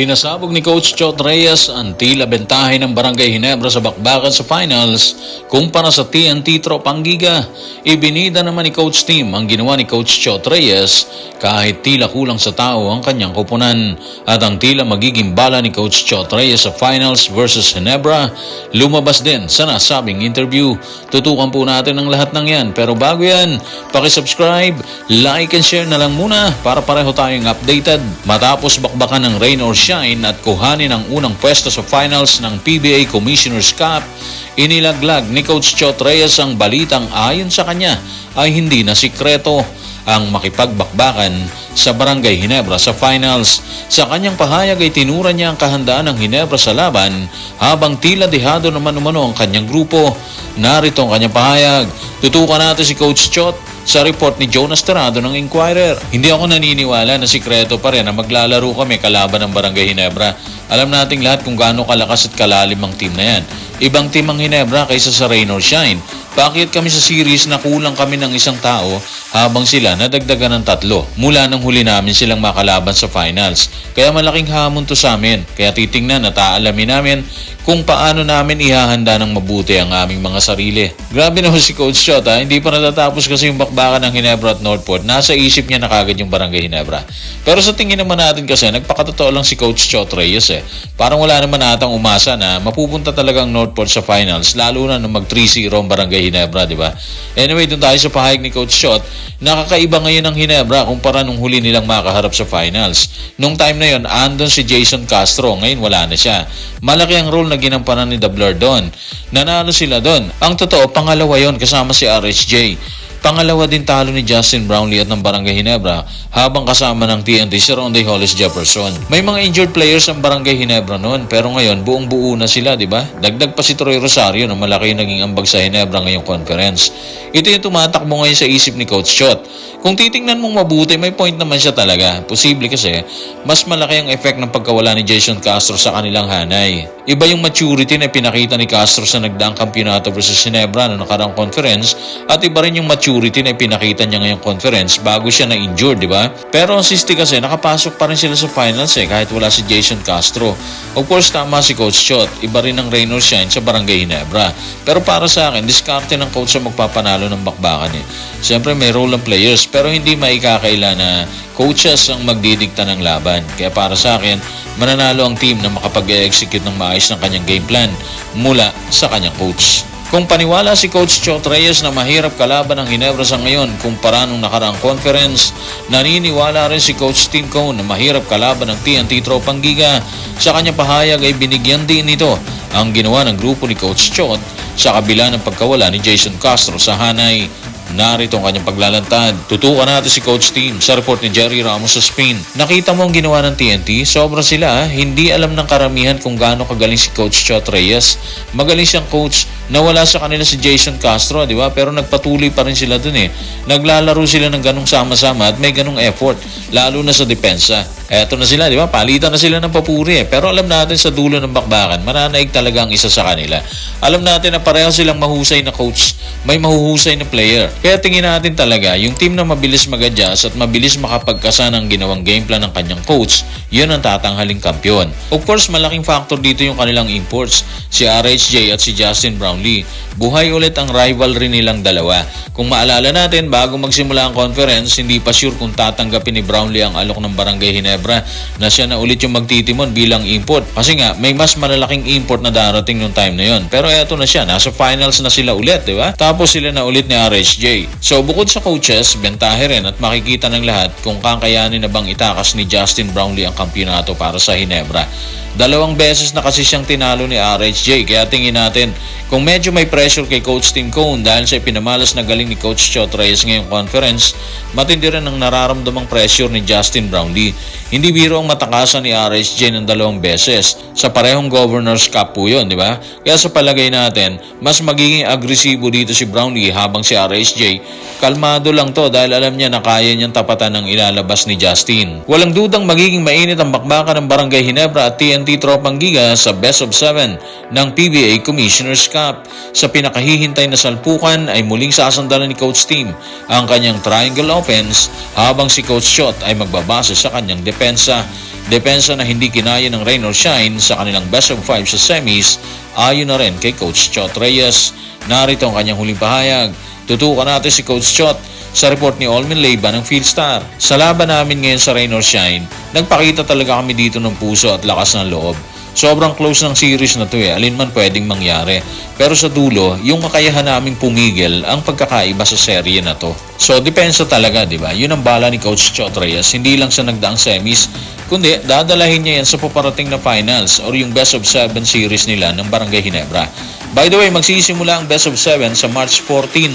Pinasabog ni Coach Chot Reyes ang tila bentahe ng Barangay Hinebra sa bakbakan sa finals kumpara sa TNT Tropang Giga. Ibinida naman ni Coach Tim ang ginawa ni Coach Chot Reyes kahit tila kulang sa tao ang kanyang kupunan at ang tila magiging bala ni Coach Chot Reyes sa finals versus Hinebra lumabas din sa nasabing interview. Tutukan po natin ang lahat ng yan pero bago yan, pakisubscribe, like and share na lang muna para pareho tayong updated matapos bakbakan ng rain or shine at kuhanin ang unang pwesto sa finals ng PBA Commissioner's Cup, inilaglag ni Coach Chot Reyes ang balitang ayon sa kanya ay hindi na sikreto ang makipagbakbakan sa Barangay Hinebra sa finals. Sa kanyang pahayag ay tinura niya ang kahandaan ng Hinebra sa laban habang tila dehado naman umano ang kanyang grupo. Narito ang kanyang pahayag. Tutukan natin si Coach Chot sa report ni Jonas Terado ng Inquirer. Hindi ako naniniwala na sikreto pa rin na maglalaro kami kalaban ng Barangay Hinebra. Alam nating lahat kung gaano kalakas at kalalim ang team na yan. Ibang team ang Hinebra kaysa sa Rain or Shine. Bakit kami sa series na kulang kami ng isang tao habang sila nadagdagan ng tatlo mula nang huli namin silang makalaban sa finals. Kaya malaking hamon to sa amin. Kaya titingnan at aalamin namin kung paano namin ihahanda ng mabuti ang aming mga sarili. Grabe naman si Coach Shot ha. Hindi pa natatapos kasi yung bakbakan ng Hinebra at Northport. Nasa isip niya na kagad yung Barangay Hinebra. Pero sa tingin naman natin kasi, nagpakatotoo lang si Coach Shot Reyes eh. Parang wala naman natang umasa na mapupunta talagang Northport sa finals. Lalo na nung mag 3-0 ang Barangay Hinebra, di ba? Anyway, doon tayo sa pahayag ni Coach Shot. Nakakaiba ngayon ang Hinebra kumpara nung huli nilang makaharap sa finals. Nung time na yon, andon si Jason Castro. Ngayon wala na siya. Malaki ang role na ginampanan ni Dabler doon. Nanalo sila doon. Ang totoo, pangalawa yon kasama si RHJ. Pangalawa din talo ni Justin Brownlee at ng Barangay Hinebra habang kasama ng TNT si Ronde Hollis Jefferson. May mga injured players ang Barangay Hinebra noon pero ngayon buong buo na sila, di ba? Dagdag pa si Troy Rosario na malaki naging ambag sa Hinebra ngayong conference. Ito yung tumatakbo ngayon sa isip ni Coach Shot. Kung titingnan mong mabuti, may point naman siya talaga. Posible kasi, mas malaki ang effect ng pagkawala ni Jason Castro sa kanilang hanay. Iba yung maturity na pinakita ni Castro sa nagdaang kampyonato versus Ginebra na nakarang conference at iba rin yung maturity na pinakita niya ngayong conference bago siya na-injured, di ba? Pero ang sisti kasi, nakapasok pa rin sila sa finals eh kahit wala si Jason Castro. Of course, tama si Coach Shot. Iba rin ang rain or shine sa Barangay Ginebra. Pero para sa akin, diskarte ng coach sa magpapanalo ng bakbakan eh. Siyempre may role ng players pero hindi maikakaila na coaches ang magdidikta ng laban. Kaya para sa akin, mananalo ang team na makapag-execute ng maayos ng kanyang game plan mula sa kanyang coach. Kung paniwala si Coach Chot Reyes na mahirap kalaban ng Hinebra sa ngayon kumpara nung nakaraang conference, naniniwala rin si Coach Tim Cone na mahirap kalaban ng TNT Tropang Giga. Sa kanyang pahayag ay binigyan din nito ang ginawa ng grupo ni Coach Chot sa kabila ng pagkawala ni Jason Castro sa Hanay. Narito ang kanyang paglalantad. Tutukan natin si Coach Team sa report ni Jerry Ramos sa Spain. Nakita mo ang ginawa ng TNT? Sobra sila. Hindi alam ng karamihan kung gaano kagaling si Coach Chot Reyes. Magaling siyang coach. Nawala sa kanila si Jason Castro, di ba? Pero nagpatuloy pa rin sila dun eh. Naglalaro sila ng ganong sama-sama at may ganong effort. Lalo na sa depensa. Eto na sila, di ba? Palitan na sila ng papuri eh. Pero alam natin sa dulo ng bakbakan, mananaig talaga ang isa sa kanila. Alam natin na pareho silang mahusay na coach. May mahuhusay na player. Kaya tingin natin talaga, yung team na mabilis mag-adjust at mabilis makapagkasa ng ginawang game plan ng kanyang coach, yun ang tatanghaling kampyon. Of course, malaking factor dito yung kanilang imports, si RHJ at si Justin Brownlee. Buhay ulit ang rivalry nilang dalawa. Kung maalala natin, bago magsimula ang conference, hindi pa sure kung tatanggapin ni Brownlee ang alok ng Barangay Hinebra na siya na ulit yung magtitimon bilang import. Kasi nga, may mas malalaking import na darating nung time na yon. Pero eto na siya, nasa finals na sila ulit, di ba? Tapos sila na ulit ni RHJ. So bukod sa coaches, bentahe rin at makikita ng lahat kung kakayanin na bang itakas ni Justin Brownlee ang kampyonato para sa Hinebra. Dalawang beses na kasi siyang tinalo ni RHJ kaya tingin natin kung medyo may pressure kay Coach Tim Cone dahil sa pinamalas na galing ni Coach Chot Reyes ngayong conference, matindi rin ang nararamdamang pressure ni Justin Brownlee. Hindi biro ang matakasan ni RHJ ng dalawang beses. Sa parehong Governor's Cup po yun, di ba? Kaya sa palagay natin, mas magiging agresibo dito si Brownlee habang si RHJ, kalmado lang to dahil alam niya na kaya niyang tapatan ng ilalabas ni Justin. Walang dudang magiging mainit ang bakbakan ng Barangay Hinebra at TNT Tropang Giga sa Best of 7 ng PBA Commissioner's Cup. Sa pinakahihintay na salpukan ay muling sasandalan ni Coach Team ang kanyang triangle offense habang si Coach Chot ay magbabase sa kanyang depensa. Depensa na hindi kinaya ng rain or shine sa kanilang best of 5 sa semis ayon na rin kay Coach Chot Reyes. Narito ang kanyang huling pahayag. Tutukan natin si Coach Chot sa report ni Olmin Leiba ng Fieldstar. Sa laban namin ngayon sa Rain or Shine, nagpakita talaga kami dito ng puso at lakas ng loob. Sobrang close ng series na to eh, alin man pwedeng mangyari. Pero sa dulo, yung kakayahan naming pumigil ang pagkakaiba sa serye na to. So, depensa talaga, di ba? Yun ang bala ni Coach Chot Reyes. Hindi lang sa nagdaang semis, kundi dadalahin niya yan sa paparating na finals or yung best of 7 series nila ng Barangay Ginebra. By the way, magsisimula ang best of 7 sa March 14,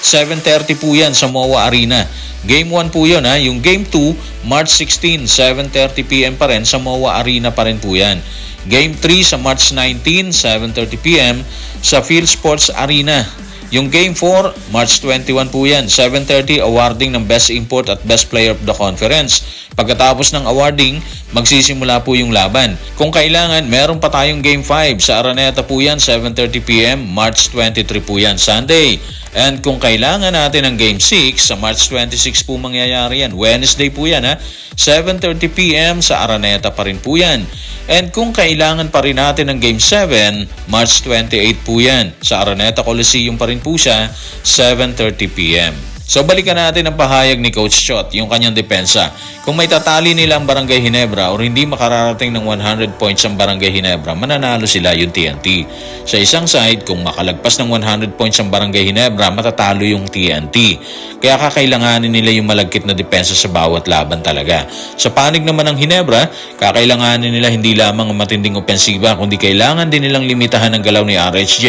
7.30 po yan sa MOA Arena. Game 1 po yun ha. Yung Game 2, March 16, 7.30pm pa rin sa MOA Arena pa rin po yan. Game 3 sa March 19, 7.30pm sa Field Sports Arena. Yung Game 4, March 21 po yan. 7.30 awarding ng Best Import at Best Player of the Conference. Pagkatapos ng awarding, magsisimula po yung laban. Kung kailangan, meron pa tayong Game 5 sa Araneta po yan, 7.30pm, March 23 po yan, Sunday. And kung kailangan natin ng Game 6, sa March 26 po mangyayari yan. Wednesday po yan ha. 7.30pm sa Araneta pa rin po yan. And kung kailangan pa rin natin ng Game 7, March 28 po yan. Sa Araneta Coliseum pa rin po siya, 7.30pm. So balikan natin ang pahayag ni Coach Chot, yung kanyang depensa. Kung may tatali nila ang Barangay Hinebra o hindi makararating ng 100 points ang Barangay Hinebra, mananalo sila yung TNT. Sa isang side, kung makalagpas ng 100 points ang Barangay Hinebra, matatalo yung TNT. Kaya kakailanganin nila yung malagkit na depensa sa bawat laban talaga. Sa panig naman ng Hinebra, kakailanganin nila hindi lamang ang matinding opensiba, kundi kailangan din nilang limitahan ang galaw ni RHJ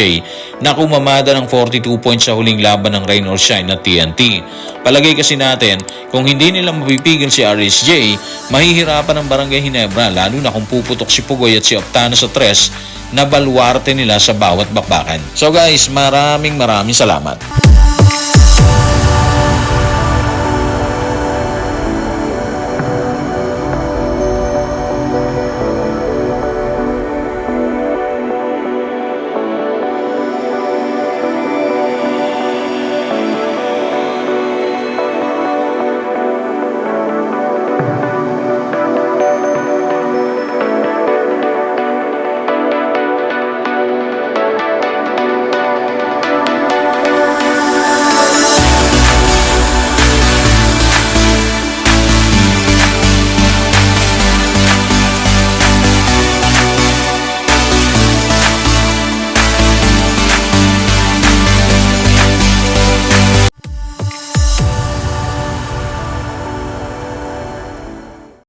na kumamada ng 42 points sa huling laban ng Rain or Shine na TNT. Palagay kasi natin, kung hindi nila mapipigil si RSJ, mahihirapan ang Barangay Hinebra lalo na kung puputok si Pugoy at si Octano sa tres na baluarte nila sa bawat bakbakan. So guys, maraming maraming salamat.